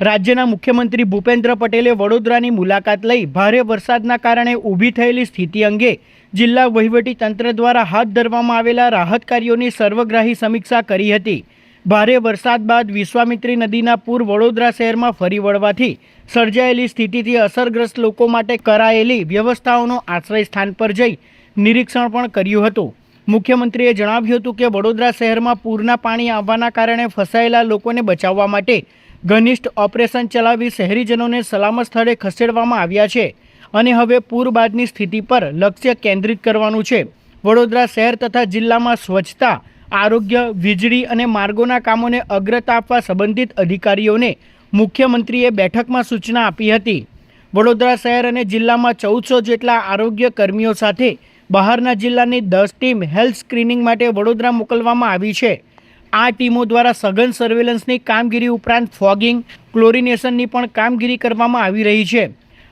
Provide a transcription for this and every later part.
રાજ્યના મુખ્યમંત્રી ભૂપેન્દ્ર પટેલે વડોદરાની મુલાકાત લઈ ભારે વરસાદના કારણે ઊભી થયેલી સ્થિતિ અંગે જિલ્લા વહીવટી તંત્ર દ્વારા હાથ ધરવામાં આવેલા રાહત કાર્યોની સર્વગ્રાહી સમીક્ષા કરી હતી. ભારે વરસાદ બાદ વિશ્વામિત્રી નદીના પૂર વડોદરા શહેરમાં ફરી વળવાથી સર્જાયેલી સ્થિતિથી અસરગ્રસ્ત લોકો માટે કરાયેલી વ્યવસ્થાઓનો આશ્રય સ્થાન પર જઈ નિરીક્ષણ પણ કર્યું હતું. મુખ્યમંત્રીએ જણાવ્યું હતું કે વડોદરા શહેરમાં પૂરના પાણી આવવાના કારણે ફસાયેલા લોકોને બચાવવા માટે ઘનિષ્ઠ ઓપરેશન ચલાવી શહેરીજનોને સલામત સ્થળે ખસેડવામાં આવ્યા છે અને હવે પૂર બાદની સ્થિતિ પર લક્ષ્ય કેન્દ્રિત કરવાનું છે. વડોદરા શહેર તથા જિલ્લામાં સ્વચ્છતા, આરોગ્ય, વીજળી અને માર્ગોના કામોને અગ્રતા આપવા સંબંધિત અધિકારીઓને મુખ્યમંત્રીએ બેઠકમાં સૂચના આપી હતી. વડોદરા શહેર અને જિલ્લામાં ચૌદસો જેટલા આરોગ્ય કર્મીઓ સાથે બહારના જિલ્લાની દસ ટીમ હેલ્થ સ્ક્રીનિંગ માટે વડોદરા મોકલવામાં આવી છે. આ ટીમો દ્વારા સઘન સર્વેલન્સની કામગીરી ઉપરાંત ફોગિંગ ક્લોરિનેશનની પણ કામગીરી કરવામાં આવી રહી છે.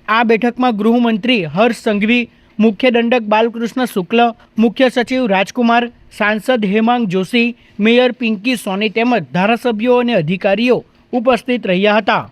આ બેઠકમાં ગૃહમંત્રી હર્ષ સંઘવી, મુખ્ય દંડક બાલકૃષ્ણ શુક્લ, મુખ્ય સચિવ રાજકુમાર, સાંસદ હેમાંગ જોશી, મેયર પિંકી સોની તેમજ ધારાસભ્યો અને અધિકારીઓ ઉપસ્થિત રહ્યા હતા.